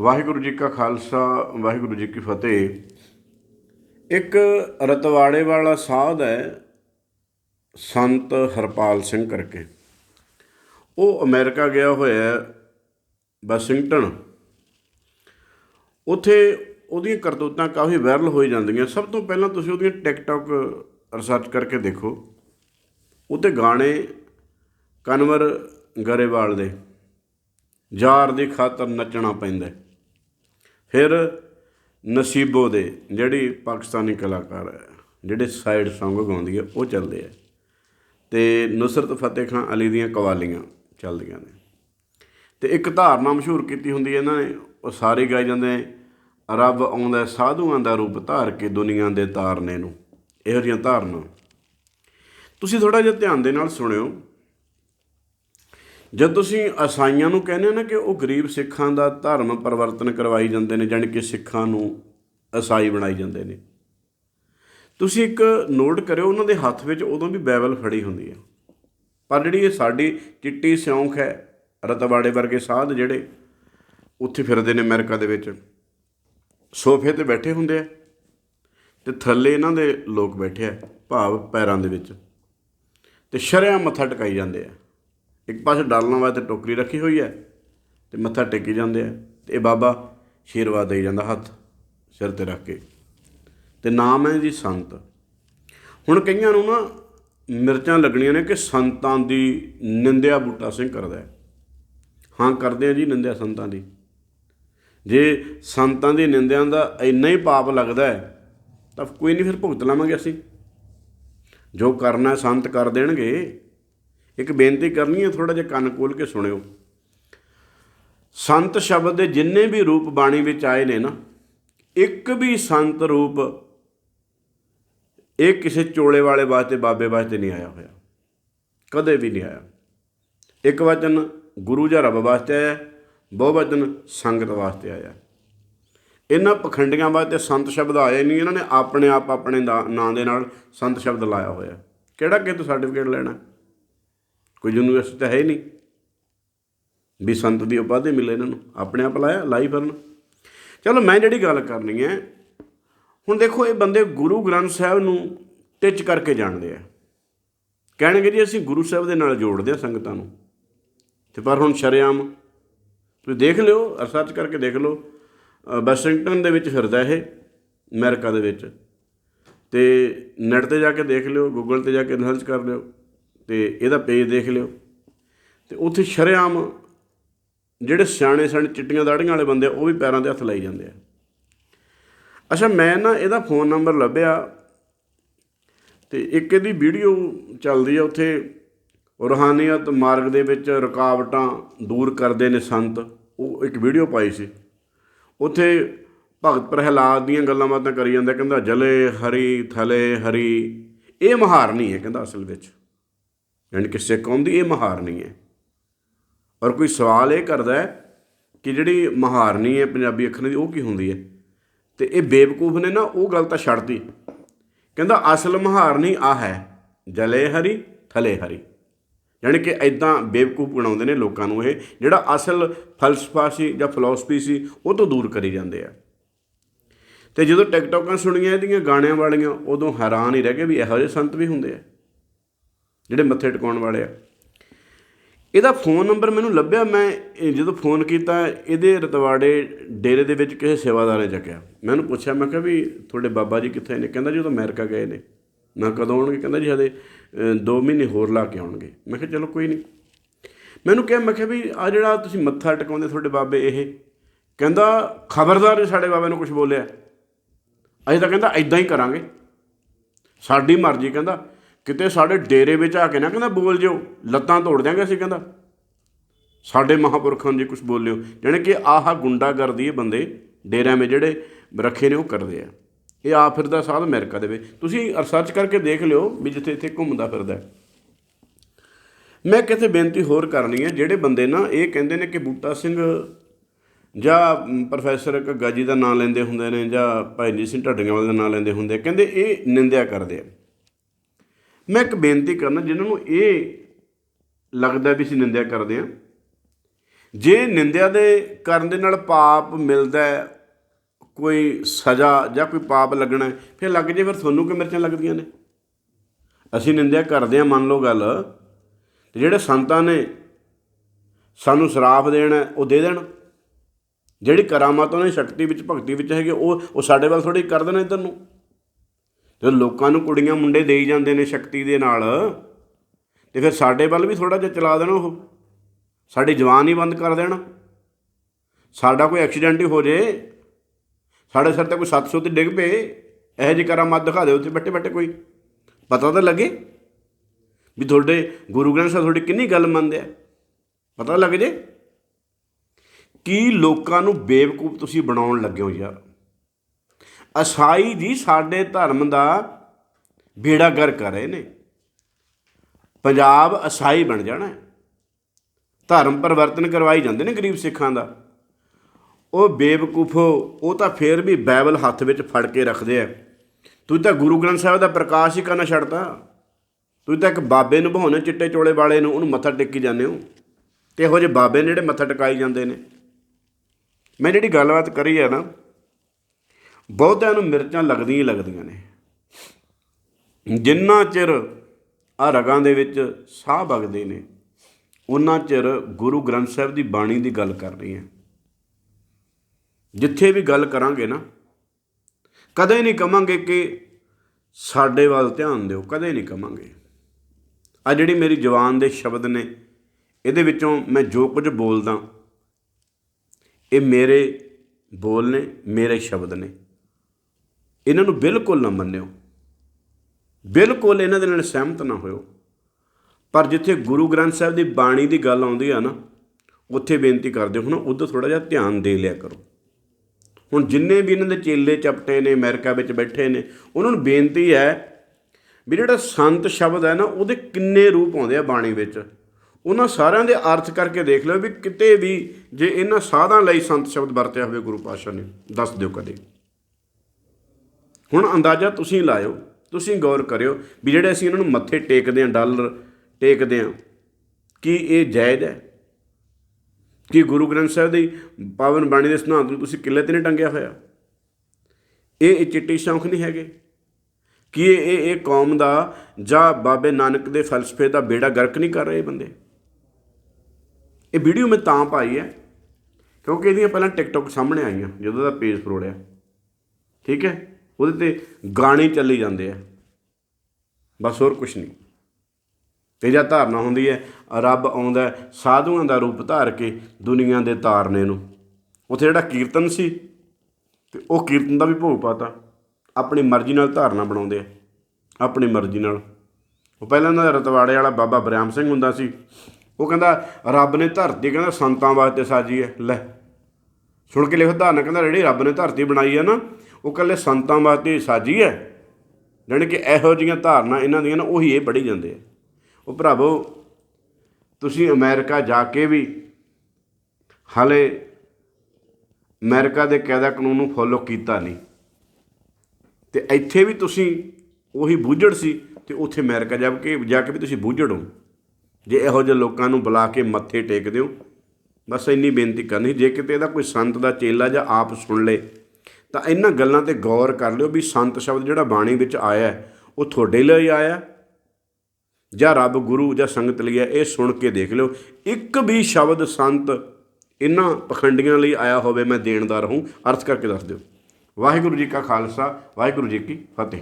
ਵਾਹਿਗੁਰੂ ਜੀ ਕਾ ਖਾਲਸਾ, ਵਾਹਿਗੁਰੂ ਜੀ ਕੀ ਫਤਿਹ। ਇੱਕ ਰਤਵਾੜੇ ਵਾਲਾ ਸਾਧ ਹੈ, ਸੰਤ ਹਰਪਾਲ ਸਿੰਘ ਕਰਕੇ। ਉਹ ਅਮਰੀਕਾ ਗਿਆ ਹੋਇਆ ਹੈ, ਵਾਸ਼ਿੰਗਟਨ। ਉੱਥੇ ਉਹਦੀਆਂ ਕਰਤੂਤਾਂ ਕਾਫੀ ਵਾਇਰਲ ਹੋਈ ਜਾਂਦੀਆਂ। ਸਭ ਤੋਂ ਪਹਿਲਾਂ ਤੁਸੀਂ ਉਹਦੀਆਂ ਟਿਕਟੌਕ ਰਿਸਰਚ ਕਰਕੇ ਦੇਖੋ। ਉੱਤੇ ਗਾਣੇ ਕਨਵਰ ਗਰੇਵਾਲ ਦੇ। ਯਾਰ ਦੀ ਖਾਤਰ ਨੱਚਣਾ ਪੈਂਦਾ ਫਿਰ ਨਸੀਬੋ ਦੇ ਜਿਹੜੀ ਪਾਕਿਸਤਾਨੀ ਕਲਾਕਾਰ ਹੈ, ਜਿਹੜੇ ਸਾਈਡ Song ਗਾਉਂਦੀ ਹੈ, ਉਹ ਚੱਲਦੇ ਆ। ਤੇ ਨੁਸਰਤ ਫਤਿਹ ਖਾਨ ਅਲੀ ਦੀਆਂ ਕਵਾਲੀਆਂ ਚੱਲਦੀਆਂ ਨੇ। ਤੇ ਇੱਕ ਧਾਰਨਾ ਮਸ਼ਹੂਰ ਕੀਤੀ ਹੁੰਦੀ ਹੈ ਇਹਨਾਂ ਨੇ, ਉਹ ਸਾਰੇ ਗਾਏ ਜਾਂਦੇ ਰੱਬ ਆਉਂਦਾ ਸਾਧੂਆਂ ਦਾ ਰੂਪ ਧਾਰ ਕੇ ਦੁਨੀਆ ਦੇ ਤਾਰਨੇ ਨੂੰ। ਇਹੋ ਜਿਹੀਆਂ ਧਾਰਨਾ। ਤੁਸੀਂ ਥੋੜਾ ਜਿਹਾ ਧਿਆਨ ਦੇ ਨਾਲ ਸੁਣਿਓ। ਜਦ ਤੁਸੀਂ ਅਸਾਈਆਂ ਨੂੰ ਕਹਿੰਦੇ ਹੋ ਨਾ ਕਿ ਉਹ ਗਰੀਬ ਸਿੱਖਾਂ ਦਾ ਧਰਮ ਪਰਿਵਰਤਨ ਕਰਵਾਈ ਜਾਂਦੇ ਨੇ, ਜਾਣੀ ਕਿ ਸਿੱਖਾਂ ਨੂੰ ਅਸਾਈ ਬਣਾਈ ਜਾਂਦੇ ਨੇ, ਤੁਸੀਂ ਇੱਕ ਨੋਟ ਕਰਿਓ, ਉਹਨਾਂ ਦੇ ਹੱਥ ਵਿੱਚ ਉਦੋਂ ਵੀ ਬਾਈਬਲ ਫੜੀ ਹੁੰਦੀ ਹੈ। ਪਰ ਜਿਹੜੀ ਇਹ ਸਾਡੀ ਚਿੱਟੀ ਸਿਉਂਖ ਹੈ, ਰਤਵਾੜੇ ਵਰਗੇ ਸਾਧ ਜਿਹੜੇ ਉੱਥੇ ਫਿਰਦੇ ਨੇ ਅਮਰੀਕਾ ਦੇ ਵਿੱਚ, ਸੋਫੇ ਤੇ ਬੈਠੇ ਹੁੰਦੇ ਆ ਤੇ ਥੱਲੇ ਇਹਨਾਂ ਦੇ ਲੋਕ ਬੈਠੇ ਆ, ਭਾਵ ਪੈਰਾਂ ਦੇ ਵਿੱਚ, ਤੇ ਸ਼ਰਿਆਂ ਮੱਥਾ ਟਕਾਈ ਜਾਂਦੇ ਆ। ਇੱਕ ਪਾਸੇ ਡਾਲਣਾ ਵਾਸਤੇ ਟੋਕਰੀ ਰੱਖੀ ਹੋਈ ਹੈ ਤੇ ਮੱਥਾ ਟੇਕੀ ਜਾਂਦੇ ਆ। ਤੇ ਇਹ ਬਾਬਾ ਆਸ਼ੀਰਵਾਦ ਦੇਈ ਜਾਂਦਾ ਹੱਥ, ਸਿਰ ਤੇ ਰੱਖ ਕੇ। ਤੇ ਨਾਮ ਹੈ ਜੀ ਸੰਤ। ਹੁਣ ਕਈਆਂ ਨੂੰ ਨਾ ਮਿਰਚਾਂ ਲੱਗਣੀਆਂ ਨੇ ਕਿ ਸੰਤਾਂ ਦੀ ਨਿੰਦਿਆ ਬੂਟਾ ਸਿੰਘ ਕਰਦਾ ਹਾਂ। ਕਰਦੇ ਆ ਜੀ ਨਿੰਦਿਆ ਸੰਤਾਂ ਦੀ। ਜੇ ਸੰਤਾਂ ਦੀ ਨਿੰਦਿਆਂ ਦਾ ਇੰਨਾ ਹੀ ਪਾਪ ਲੱਗਦਾ ਹੈ, ਤਾਂ ਕੋਈ ਨਹੀਂ ਫਿਰ ਭੁਗਤ ਲਾਵਾਂਗੇ ਅਸੀਂ। ਜੋ ਕਰਨਾ ਸੰਤ ਕਰ ਦੇਣਗੇ। ਇੱਕ ਬੇਨਤੀ ਕਰਨੀ ਹੈ ਥੋੜਾ ਜਿਹਾ ਕੰਨ ਖੋਲ ਕੇ ਸੁਣਿਓ। ਸੰਤ ਸ਼ਬਦ ਦੇ ਜਿੰਨੇ ਵੀ ਰੂਪ ਬਾਣੀ ਵਿੱਚ ਆਏ ਨੇ ਨਾ, ਇੱਕ ਵੀ ਸੰਤ ਰੂਪ ਇਹ ਕਿਸੇ ਚੋਲੇ ਵਾਲੇ ਵਾਸਤੇ, ਬਾਬੇ ਵਾਸਤੇ ਨਹੀਂ ਆਇਆ ਹੋਇਆ। ਕਦੇ ਵੀ ਨਹੀਂ ਆਇਆ। ਇੱਕ ਵਚਨ ਗੁਰੂ ਜਾਂ ਰੱਬ ਵਾਸਤੇ ਆਇਆ, ਬਹੁ ਵਚਨ ਸੰਗਤ ਵਾਸਤੇ ਆਇਆ। ਇਹਨਾਂ ਪਖੰਡੀਆਂ ਵਾਸਤੇ ਸੰਤ ਸ਼ਬਦ ਆਏ ਨਹੀਂ, ਇਹਨਾਂ ਨੇ ਆਪਣੇ ਆਪ ਆਪਣੇ ਦਾ- ਨਾਂ ਦੇ ਨਾਲ ਸੰਤ ਸ਼ਬਦ ਲਾਇਆ ਹੋਇਆ। ਕਿਹੜਾ ਕਿਤੇ ਸਰਟੀਫਿਕੇਟ ਲੈਣਾ? ਕੋਈ ਯੂਨੀਵਰਸਿਟੀ ਤਾਂ ਹੈ ਹੀ ਨਹੀਂ। ਵੀ ਸੰਤ ਦੀ ਉਪਾਧੀ ਮਿਲੇ ਇਹਨਾਂ ਨੂੰ। ਆਪਣੇ ਆਪ ਲਾਇਆ ਲਾਈ ਫਿਰਨ। ਚਲੋ ਮੈਂ ਜਿਹੜੀ ਗੱਲ ਕਰਨੀ ਹੈ ਹੁਣ ਦੇਖੋ ਇਹ ਬੰਦੇ ਗੁਰੂ ਗ੍ਰੰਥ ਸਾਹਿਬ ਨੂੰ ਟਿੱਚ ਕਰਕੇ ਜਾਣਦੇ ਆ। ਕਹਿਣਗੇ ਜੀ ਅਸੀਂ ਗੁਰੂ ਸਾਹਿਬ ਦੇ ਨਾਲ ਜੋੜਦੇ ਆ ਸੰਗਤਾਂ ਨੂੰ। ਤੇ ਪਰ ਹੁਣ ਸ਼ਰੇਆਮ ਤੁਸੀਂ ਦੇਖ ਲਿਓ ਰਿਸਰਚ ਕਰਕੇ ਦੇਖ ਲਓ। ਅ, ਵਾਸ਼ਿੰਗਟਨ ਦੇ ਵਿੱਚ ਫਿਰਦਾ ਇਹ ਅਮਰੀਕਾ ਦੇ ਵਿੱਚ। ਤੇ ਨੈਟ ਤੇ ਜਾ ਕੇ ਦੇਖ ਲਿਓ ਗੂਗਲ ਤੇ ਜਾ ਕੇ ਰਿਸਰਚ ਕਰ ਲਿਓ। ਤੇ ਇਹਦਾ ਪੇਜ ਦੇਖ ਲਿਓ। ਤੇ ਉੱਥੇ ਸ਼ਰੇਆਮ ਜਿਹੜੇ ਸਿਆਣੇ ਸਿਆਣੇ ਚਿੱਟੀਆਂ ਦਾੜੀਆਂ ਵਾਲੇ ਬੰਦੇ, ਉਹ ਵੀ ਪੈਰਾਂ ਦੇ ਹੱਥ ਲਾਈ ਜਾਂਦੇ ਆ। ਅੱਛਾ, ਮੈਂ ਨਾ ਇਹਦਾ ਫੋਨ ਨੰਬਰ ਲੱਭਿਆ ਤੇ ਇੱਕ ਇਹਦੀ ਵੀਡੀਓ ਚੱਲਦੀ ਆ ਉੱਥੇ। ਰੂਹਾਨੀਅਤ ਮਾਰਗ ਦੇ ਵਿੱਚ ਰੁਕਾਵਟਾਂ ਦੂਰ ਕਰਦੇ ਨੇ ਸੰਤ। ਉਹ ਇੱਕ ਵੀਡੀਓ ਪਾਈ ਸੀ। ਉੱਥੇ ਭਗਤ ਪ੍ਰਹਿਲਾਦ ਦੀਆਂ ਗੱਲਾਂ ਬਾਤਾਂ ਕਰੀ ਜਾਂਦਾ, ਕਹਿੰਦਾ ਜਲੇ ਹਰੀ ਥਲੇ ਹਰੀ। ਇਹ ਮਹਾਰ ਨਹੀਂ ਹੈ, ਕਹਿੰਦਾ ਅਸਲ ਵਿੱਚ। ਯਾਨੀ ਕਿ ਸਿੱਖ ਆਉਂਦੀ, ਇਹ ਮਹਾਰਨੀ ਹੈ। ਔਰ ਕੋਈ ਸਵਾਲ ਇਹ ਕਰਦਾ ਹੈ ਕਿ ਜਿਹੜੀ ਮਹਾਰਨੀ ਹੈ ਪੰਜਾਬੀ ਅੱਖਰ ਦੀ, ਉਹ ਕੀ ਹੁੰਦੀ ਹੈ? ਤੇ ਇਹ ਬੇਵਕੂਫ ਨੇ ਨਾ, ਉਹ ਗੱਲ ਤਾਂ ਛੱਡਤੀ। ਕਹਿੰਦਾ, ਅਸਲ ਮਹਾਰਨੀ ਆ ਹੈ। ਜਲੇ ਹਰੀ, ਥਲੇ ਹਰੀ। ਯਾਨੀ ਕਿ ਐਦਾਂ ਬੇਵਕੂਫ ਬਣਾਉਂਦੇ ਨੇ ਲੋਕਾਂ ਨੂੰ ਇਹ, ਜਿਹੜਾ ਅਸਲ ਫਲਸਫਾ ਸੀ ਜਾਂ ਫਿਲਾਸਫੀ ਸੀ, ਉਹ ਤੋਂ ਦੂਰ ਕਰੀ ਜਾਂਦੇ ਆ। ਤੇ ਜਦੋਂ ਟਿਕਟੋਕਾਂ ਸੁਣੀਆਂ, ਇਹਦੀਆਂ ਗਾਣਿਆਂ ਵਾਲੀਆਂ, ਉਦੋਂ ਹੈਰਾਨ ਹੀ ਰਹਿ ਗਏ ਵੀ ਇਹੋ ਜਿਹੇ ਸੰਤ ਵੀ ਹੁੰਦੇ ਆ। ਜਿਹੜੇ ਮੱਥੇ ਟਿਕਾਉਣ ਵਾਲੇ ਆ। ਇਹਦਾ ਫੋਨ ਨੰਬਰ ਮੈਨੂੰ ਲੱਭਿਆ, ਮੈਂ ਇਹ ਜਦੋਂ ਫੋਨ ਕੀਤਾ, ਇਹਦੇ ਰਤਵਾੜੇ ਡੇਰੇ ਦੇ ਵਿੱਚ ਕਿਸੇ ਸੇਵਾਦਾਰ ਨੇ ਚੱਕਿਆ। ਮੈਨੂੰ ਪੁੱਛਿਆ, ਮੈਂ ਕਿਹਾ ਵੀ ਤੁਹਾਡੇ ਬਾਬਾ ਜੀ ਕਿੱਥੇ ਨੇ? ਕਹਿੰਦਾ ਜੀ ਉਹ ਤਾਂ ਅਮਰੀਕਾ ਗਏ ਨੇ। ਮੈਂ ਕਦੋਂ ਆਉਣਗੇ? ਕਹਿੰਦਾ ਜੀ ਹਲੇ 2 ਮਹੀਨੇ ਹੋਰ ਲਾ ਕੇ ਆਉਣਗੇ। ਮੈਂ ਕਿਹਾ ਚਲੋ ਕੋਈ ਨਹੀਂ। ਮੈਨੂੰ ਕਿਹਾ, ਮੈਂ ਕਿਹਾ ਵੀ ਆ ਜਿਹੜਾ ਤੁਸੀਂ ਮੱਥਾ ਟਿਕਾਉਂਦੇ ਤੁਹਾਡੇ ਬਾਬੇ ਇਹ, ਕਹਿੰਦਾ ਖਬਰਦਾਰ ਸਾਡੇ ਬਾਬੇ ਨੂੰ ਕੁਝ ਬੋਲਿਆ। ਅਸੀਂ ਤਾਂ ਕਹਿੰਦਾ ਐਦਾਂ ਹੀ ਕਰਾਂਗੇ। ਸਾਡੀ ਮਰਜ਼ੀ, ਕਹਿੰਦਾ। ਕਿਤੇ ਸਾਡੇ ਡੇਰੇ ਵਿੱਚ ਆ ਕੇ ਨਾ ਕਹਿੰਦਾ ਬੋਲ ਜਿਓ, ਲੱਤਾਂ ਤੋੜ ਦਿਆਂਗੇ ਅਸੀਂ ਕਹਿੰਦਾ। ਸਾਡੇ ਮਹਾਪੁਰਖਾਂ ਜੀ ਕੁਝ ਬੋਲਿਓ, ਜਾਣੀ ਕਿ ਆਹ ਗੁੰਡਾਗਰਦੀ ਇਹ ਬੰਦੇ ਡੇਰਿਆਂ ਵਿੱਚ ਜਿਹੜੇ ਰੱਖੇ ਨੇ ਉਹ ਕਰਦੇ ਆ। ਇਹ ਆ ਫਿਰਦਾ ਸਾਧ ਅਮਰੀਕਾ ਦੇ ਵਿੱਚ। ਤੁਸੀਂ ਰਿਸਰਚ ਕਰਕੇ ਦੇਖ ਲਿਓ ਵੀ ਜਿੱਥੇ ਇੱਥੇ ਘੁੰਮਦਾ ਫਿਰਦਾ ਮੈਂ ਕਿਤੇ ਬੇਨਤੀ ਹੋਰ ਕਰਨੀ ਹੈ, ਜਿਹੜੇ ਬੰਦੇ ਨਾ ਇਹ ਕਹਿੰਦੇ ਨੇ ਕਿ ਬੂਟਾ ਸਿੰਘ ਜਾਂ ਪ੍ਰੋਫੈਸਰ ਘੱਗਾ ਜੀ ਦਾ ਨਾਂ ਲੈਂਦੇ ਹੁੰਦੇ ਨੇ ਜਾਂ ਭਾਈ ਜੀ ਸਿੰਘ ਢੱਡੀਆਂ ਵਾਲੇ ਦਾ ਨਾਂ ਲੈਂਦੇ ਹੁੰਦੇ ਕਹਿੰਦੇ ਇਹ ਨਿੰਦਿਆ ਕਰਦੇ ਆ। ਮੈਂ ਇੱਕ ਬੇਨਤੀ ਕਰਨਾ, ਜਿਨ੍ਹਾਂ ਨੂੰ ਇਹ ਲੱਗਦਾ ਵੀ ਅਸੀਂ ਨਿੰਦਿਆ ਕਰਦੇ ਆ ਜੇ ਨਿੰਦਿਆ ਦੇ ਕਰਨ ਦੇ ਨਾਲ ਪਾਪ ਮਿਲਦਾ ਕੋਈ ਸਜ਼ਾ ਜਾਂ ਕੋਈ ਪਾਪ ਲੱਗਣਾ ਫਿਰ ਲੱਗ ਜੇ ਫਿਰ ਤੁਹਾਨੂੰ ਕਿ ਮਿਰਚਾਂ ਲੱਗਦੀਆਂ ਨੇ? ਅਸੀਂ ਨਿੰਦਿਆ ਕਰਦੇ ਹਾਂ, ਮੰਨ ਲਓ ਗੱਲ, ਤੇ ਜਿਹੜੇ ਸੰਤਾਂ ਨੇ ਸਾਨੂੰ ਸ਼ਰਾਪ ਦੇਣਾ ਉਹ ਦੇ ਦੇਣ। ਜਿਹੜੀ ਕਰਾਮਾਤ ਉਹਨਾਂ ਸ਼ਕਤੀ ਵਿੱਚ, ਭਗਤੀ ਵਿੱਚ ਹੈਗੇ, ਉਹ ਉਹ ਸਾਡੇ ਵੱਲ ਥੋੜੀ ਕਰ ਦੇਣ ਇੱਧਰ ਨੂੰ। ਜਦੋਂ ਲੋਕਾਂ ਨੂੰ ਕੁੜੀਆਂ ਮੁੰਡੇ ਦੇਈ ਜਾਂਦੇ ਨੇ ਸ਼ਕਤੀ ਦੇ ਨਾਲ, ਤੇ ਫਿਰ ਸਾਡੇ ਵੱਲ ਵੀ ਥੋੜਾ ਜਿਹਾ ਚਲਾ ਦੇਣ ਉਹ। ਸਾਡੀ ਜਵਾਨ ਹੀ ਬੰਦ ਕਰ ਦੇਣ। ਸਾਡਾ ਕੋਈ ਐਕਸੀਡੈਂਟ ਹੀ ਹੋ ਜੇ, ਸਾਡੇ ਸਿਰ ਤੇ ਕੋਈ 700 ਤੇ ਡਿੱਗ ਪਏ, ਇਹੋ ਜਿਹੀ ਕਰਾਮਾਤ ਦਿਖਾ ਦਿਓ ਉੱਥੇ ਬੱਟੇ ਬੱਟੇ ਕੋਈ। ਪਤਾ ਤਾਂ ਲੱਗੇ ਵੀ ਤੁਹਾਡੇ ਗੁਰੂ ਗ੍ਰੰਥ ਸਾਹਿਬ ਤੁਹਾਡੀ ਕਿੰਨੀ ਗੱਲ ਮੰਨਦੇ ਆ। ਪਤਾ ਲੱਗ ਜੇ। ਕੀ ਲੋਕਾਂ ਨੂੰ ਬੇਵਕੂਫ ਤੁਸੀਂ ਬਣਾਉਣ ਲੱਗੇ ਹੋ ਯਾਰ? ਅਸਾਈ ਜੀ ਸਾਡੇ ਧਰਮ ਦਾ ਬੇੜਾ ਗਰ ਕਰ ਰਹੇ ਨੇ। ਪੰਜਾਬ ਅਸਾਈ ਬਣ ਜਾਣਾ ਧਰਮ ਪਰਿਵਰਤਨ ਕਰਵਾਈ ਜਾਂਦੇ ਨੇ ਗਰੀਬ ਸਿੱਖਾਂ ਦਾ। ਉਹ ਬੇਵਕੂਫੋ, ਉਹ ਤਾਂ ਫੇਰ ਵੀ ਬਾਈਬਲ ਹੱਥ ਵਿੱਚ ਫੜ ਕੇ ਰੱਖਦੇ ਆ। ਤੁਸੀਂ ਤਾਂ ਗੁਰੂ ਗ੍ਰੰਥ ਸਾਹਿਬ ਦਾ ਪ੍ਰਕਾਸ਼ ਹੀ ਕਰਨਾ ਛੱਡਤਾ। ਤੁਸੀਂ ਤਾਂ ਇੱਕ ਬਾਬੇ ਨੂੰ ਬਹਾਉਣੇ ਚਿੱਟੇ ਚੋਲੇ ਵਾਲੇ ਨੂੰ, ਉਹਨੂੰ ਮੱਥਾ ਟੇਕੀ ਜਾਂਦੇ ਹੋ। ਤੇ ਇਹੋ ਜਿਹੇ ਬਾਬੇ ਨੇ ਜਿਹੜੇ ਮੱਥਾ ਟਿਕਾਈ ਜਾਂਦੇ ਨੇ? ਮੈਂ ਜਿਹੜੀ ਗੱਲਬਾਤ ਕਰੀ ਹੈ ਨਾ ਬਹੁਤਿਆਂ ਨੂੰ ਮਿਰਚਾਂ ਲੱਗਦੀਆਂ ਹੀ ਲੱਗਦੀਆਂ ਨੇ। ਜਿੰਨਾ ਚਿਰ ਆ ਰਗਾਂ ਦੇ ਵਿੱਚ ਸਾਹ ਵਗਦੇ ਨੇ ਉਹਨਾਂ ਚਿਰ ਗੁਰੂ ਗ੍ਰੰਥ ਸਾਹਿਬ ਦੀ ਬਾਣੀ ਦੀ ਗੱਲ ਕਰ ਰਹੀ ਹੈ। ਜਿੱਥੇ ਵੀ ਗੱਲ ਕਰਾਂਗੇ ਨਾ, ਕਦੇ ਨਹੀਂ ਕਵਾਂਗੇ ਕਿ ਸਾਡੇ ਵੱਲ ਧਿਆਨ ਦਿਓ, ਕਦੇ ਨਹੀਂ ਕਵਾਂਗੇ। ਆ ਜਿਹੜੀ ਮੇਰੀ ਜ਼ੁਬਾਨ ਦੇ ਸ਼ਬਦ ਨੇ, ਇਹਦੇ ਵਿੱਚੋਂ ਮੈਂ ਜੋ ਕੁਝ ਬੋਲਦਾ, ਇਹ ਮੇਰੇ ਬੋਲ ਨੇ, ਮੇਰੇ ਸ਼ਬਦ ਨੇ। ਇਹਨਾਂ ਨੂੰ ਬਿਲਕੁਲ ਨਾ ਮੰਨਿਓ। ਬਿਲਕੁਲ ਇਹਨਾਂ ਦੇ ਨਾਲ ਸਹਿਮਤ ਨਾ ਹੋਇਓ। ਪਰ ਜਿੱਥੇ ਗੁਰੂ ਗ੍ਰੰਥ ਸਾਹਿਬ ਦੀ ਬਾਣੀ ਦੀ ਗੱਲ ਆਉਂਦੀ ਆ ਨਾ, ਉੱਥੇ ਬੇਨਤੀ ਕਰਦੇ ਹੁਣ ਉਧਰ ਥੋੜਾ ਜਿਹਾ ਧਿਆਨ ਦੇ ਲਿਆ ਕਰੋ। ਹੁਣ ਜਿੰਨੇ ਵੀ ਇਹਨਾਂ ਦੇ ਚੇਲੇ ਚਪਟੇ ਨੇ, ਅਮਰੀਕਾ ਵਿੱਚ ਬੈਠੇ ਨੇ, ਉਹਨਾਂ ਨੂੰ ਬੇਨਤੀ ਹੈ ਵੀ ਜਿਹੜਾ ਸੰਤ ਸ਼ਬਦ ਹੈ ਨਾ, ਉਹਦੇ ਕਿੰਨੇ ਰੂਪ ਆਉਂਦੇ ਆ ਬਾਣੀ ਵਿੱਚ। ਉਹਨਾਂ ਸਾਰਿਆਂ ਦੇ ਅਰਥ ਕਰਕੇ ਦੇਖ ਲਓ ਵੀ ਕਿਤੇ ਵੀ ਜੇ ਇਹਨਾਂ ਸਾਧਾਂ ਲਈ ਸੰਤ ਸ਼ਬਦ ਵਰਤਿਆ ਹੋਵੇ ਗੁਰੂ ਪਾਤਸ਼ਾਹ ਨੇ, ਦੱਸ ਦਿਓ ਕਦੇ। ਹੁਣ ਅੰਦਾਜ਼ਾ ਤੁਸੀਂ ਲਾਇਓ, ਤੁਸੀਂ ਗੌਰ ਕਰਿਓ ਵੀ ਜਿਹੜੇ ਅਸੀਂ ਇਹਨਾਂ ਨੂੰ ਮੱਥੇ ਟੇਕਦੇ ਆਂ ਡਾਲਰ ਟੇਕਦੇ ਆਂ ਕੀ ਇਹ ਜਾਇਜ਼ ਹੈ? ਕਿ ਗੁਰੂ ਗ੍ਰੰਥ ਸਾਹਿਬ ਦੀ ਪਾਵਨ ਬਾਣੀ ਦੇ ਸਿਧਾਂਤ ਨੂੰ ਤੁਸੀਂ ਕਿੱਲੇ ਤੇ ਨਹੀਂ ਟੰਗਿਆ ਹੋਇਆ? ਇਹ ਇਹ ਚਿੱਟੀ ਸ਼ੌਂਖ ਨਹੀਂ ਹੈਗੇ? ਕਿ ਇਹ ਇਹ ਇਹ ਕੌਮ ਦਾ ਜਾਂ ਬਾਬੇ ਨਾਨਕ ਦੇ ਫਲਸਫੇ ਦਾ ਬੇੜਾ ਗਰਕ ਨਹੀਂ ਕਰ ਰਹੇ ਬੰਦੇ? ਇਹ ਵੀਡੀਓ ਮੈਂ ਤਾਂ ਪਾਈ ਹੈ, ਕਿਉਂਕਿ ਇਹਦੀਆਂ ਪਹਿਲਾਂ ਟਿਕਟੋਕ ਸਾਹਮਣੇ ਆਈਆਂ, ਜਦੋਂ ਦਾ ਪੇਜ ਫਰੋੜਿਆ। ਠੀਕ ਹੈ? ਉਹਦੇ ਤੇ ਗਾਣੇ ਚੱਲੀ ਜਾਂਦੇ ਆ। ਬਸ ਹੋਰ ਕੁਝ ਨਹੀਂ। ਤੇ ਜਾਂ ਧਾਰਨਾ ਹੁੰਦੀ ਹੈ, ਰੱਬ ਆਉਂਦਾ ਸਾਧੂਆਂ ਦਾ ਰੂਪ ਧਾਰ ਕੇ ਦੁਨੀਆ ਦੇ ਤਾਰਨੇ ਨੂੰ। ਉੱਥੇ ਜਿਹੜਾ ਕੀਰਤਨ ਸੀ, ਤੇ ਉਹ ਕੀਰਤਨ ਦਾ ਵੀ ਭੋਗ ਪਾਤਾ। ਆਪਣੀ ਮਰਜ਼ੀ ਨਾਲ ਧਾਰਨਾ ਬਣਾਉਂਦੇ ਆ, ਆਪਣੀ ਮਰਜ਼ੀ ਨਾਲ। ਉਹ ਪਹਿਲਾਂ ਦਾ ਰਤਵਾੜੇ ਵਾਲਾ ਬਾਬਾ ਬ੍ਰਿਆਮ ਸਿੰਘ ਹੁੰਦਾ ਸੀ। ਉਹ ਕਹਿੰਦਾ, ਰੱਬ ਨੇ ਧਰਤੀ ਕਹਿੰਦਾ ਸੰਤਾਂ ਵਾਸਤੇ ਸਾਜੀ ਹੈ, ਲੈ। ਸੁਣ ਕੇ ਲਿਖੋ, ਧਾਰਨਾ ਕਹਿੰਦਾ ਜਿਹੜੀ ਰੱਬ ਨੇ ਧਰਤੀ ਬਣਾਈ ਹੈ ਨਾ, ਉਹ ਕੱਲੇ ਸੰਤਾਂ ਵਾਸਤੇ ਸਾਜੀ ਹੈ। ਜਾਣੀ ਕਿ ਇਹੋ ਜਿਹੀਆਂ ਧਾਰਨਾ ਇਹਨਾਂ ਦੀਆਂ ਨਾ, ਉਹੀ ਇਹ ਪੜ੍ਹੀ ਜਾਂਦੇ ਆ। ਉਹ ਭਰਾਵੋ, ਤੁਸੀਂ ਅਮਰੀਕਾ ਜਾ ਕੇ ਵੀ ਹਾਲੇ ਅਮਰੀਕਾ ਦੇ ਕਾਇਦਾ ਕਾਨੂੰਨ ਨੂੰ ਫੋਲੋ ਕੀਤਾ ਨਹੀਂ। ਤੇ ਇੱਥੇ ਵੀ ਤੁਸੀਂ ਉਹੀ ਬੂਝੜ ਸੀ, ਤੇ ਉੱਥੇ ਅਮਰੀਕਾ ਜਾ ਕੇ ਜਾ ਕੇ ਵੀ ਤੁਸੀਂ ਬੂਝੜ ਹੋ। ਜੇ ਇਹੋ ਜਿਹੇ ਲੋਕਾਂ ਨੂੰ ਬੁਲਾ ਕੇ ਮੱਥੇ ਟੇਕਦੇ ਹੋ ਬਸ ਇੰਨੀ ਬੇਨਤੀ ਕਰਨੀ ਜੇ ਕਿਤੇ ਇਹਦਾ ਕੋਈ ਸੰਤ ਦਾ ਚੇਲਾ ਜਾਂ ਆਪ ਸੁਣ ਲੇ, ਤਾਂ ਇਹਨਾਂ ਗੱਲਾਂ ਤੇ ਗੌਰ ਕਰ ਲਿਓ ਵੀ ਸੰਤ ਸ਼ਬਦ ਜਿਹੜਾ ਬਾਣੀ ਵਿੱਚ ਆਇਆ ਉਹ ਤੁਹਾਡੇ ਲਈ ਆਇਆ ਜਾਂ ਰੱਬ ਗੁਰੂ ਜਾਂ ਸੰਗਤ ਲਈ ਹੈ ਇਹ ਸੁਣ ਕੇ ਦੇਖ ਲਿਓ। ਇੱਕ ਵੀ ਸ਼ਬਦ ਸੰਤ ਇਹਨਾਂ ਪਖੰਡੀਆਂ ਲਈ ਆਇਆ ਹੋਵੇ, ਮੈਂ ਦੇਣਦਾਰ ਹੂੰ, ਅਰਥ ਕਰਕੇ ਦੱਸ ਦਿਓ। ਵਾਹਿਗੁਰੂ ਜੀ ਕਾ ਖਾਲਸਾ, ਵਾਹਿਗੁਰੂ ਜੀ ਕੀ ਫਤਿਹ।